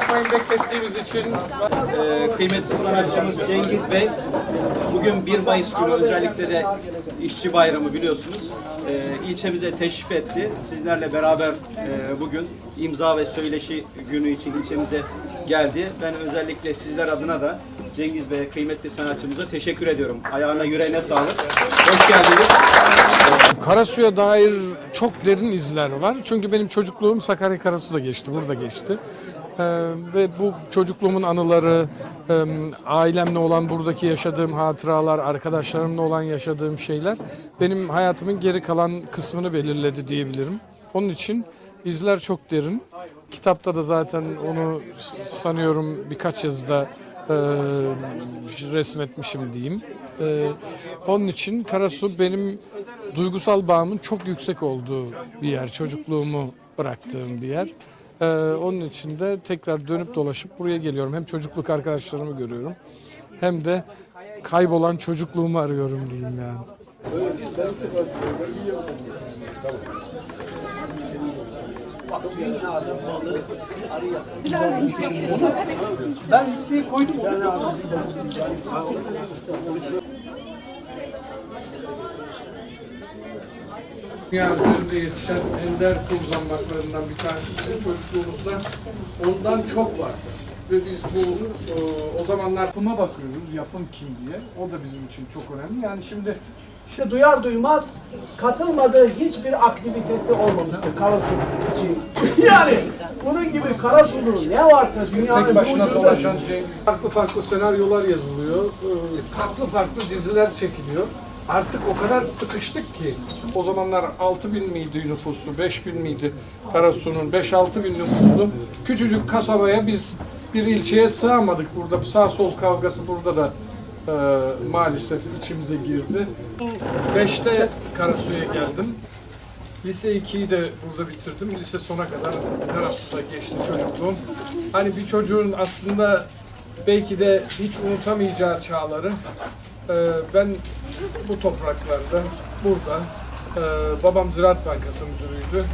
bakmayın beklettiğimiz için. Ee, kıymetli sanatçımız Cengiz Bey bugün 1 Mayıs günü özellikle de işçi bayramı biliyorsunuz. Ee, ilçemize teşrif etti. Sizlerle beraber e, bugün imza ve söyleşi günü için ilçemize geldi. Ben özellikle sizler adına da Cengiz Bey kıymetli sanatçımıza teşekkür ediyorum. Ayağına yüreğine sağlık. Hoş geldiniz. Karasu'ya dair çok derin izler var. Çünkü benim çocukluğum Sakarya Karasu'da geçti, burada geçti. Ee, ve bu çocukluğumun anıları, e, ailemle olan buradaki yaşadığım hatıralar, arkadaşlarımla olan yaşadığım şeyler benim hayatımın geri kalan kısmını belirledi diyebilirim. Onun için izler çok derin. Kitapta da zaten onu sanıyorum birkaç yazıda e, resmetmişim diyeyim. E, onun için Karasu benim duygusal bağımın çok yüksek olduğu bir yer. Çocukluğumu bıraktığım bir yer. E, onun için de tekrar dönüp dolaşıp buraya geliyorum. Hem çocukluk arkadaşlarımı görüyorum hem de kaybolan çocukluğumu arıyorum diyeyim yani. Ben listeyi koydum. Dünya üzerinde yetişen ender kul zambaklarından bir tanesi bizim çocukluğumuzda ondan çok vardı. Ve biz bu e, o zamanlar yapıma bakıyoruz, yapım kim diye. O da bizim için çok önemli. Yani şimdi İşte duyar duymaz katılmadığı hiçbir aktivitesi olmamıştır Karasu için. Yani bunun gibi Karasu'nun ne varsa dünyanın tek başına dolaşan Cengiz. Farklı farklı senaryolar yazılıyor. e, Farklı farklı diziler çekiliyor. Artık o kadar sıkıştık ki o zamanlar 6 bin miydi nüfusu, 5 bin miydi Karasu'nun 5-6 bin nüfuslu küçücük kasabaya biz bir ilçeye sığamadık. Burada sağ sol kavgası burada da e, maalesef içimize girdi. 5'te Karasu'ya geldim. Lise 2'yi de burada bitirdim. Lise sona kadar Karasu'da geçti çocukluğum. Hani bir çocuğun aslında belki de hiç unutamayacağı çağları e, ben bu topraklarda, burada e, babam Ziraat Bankası müdürüydü.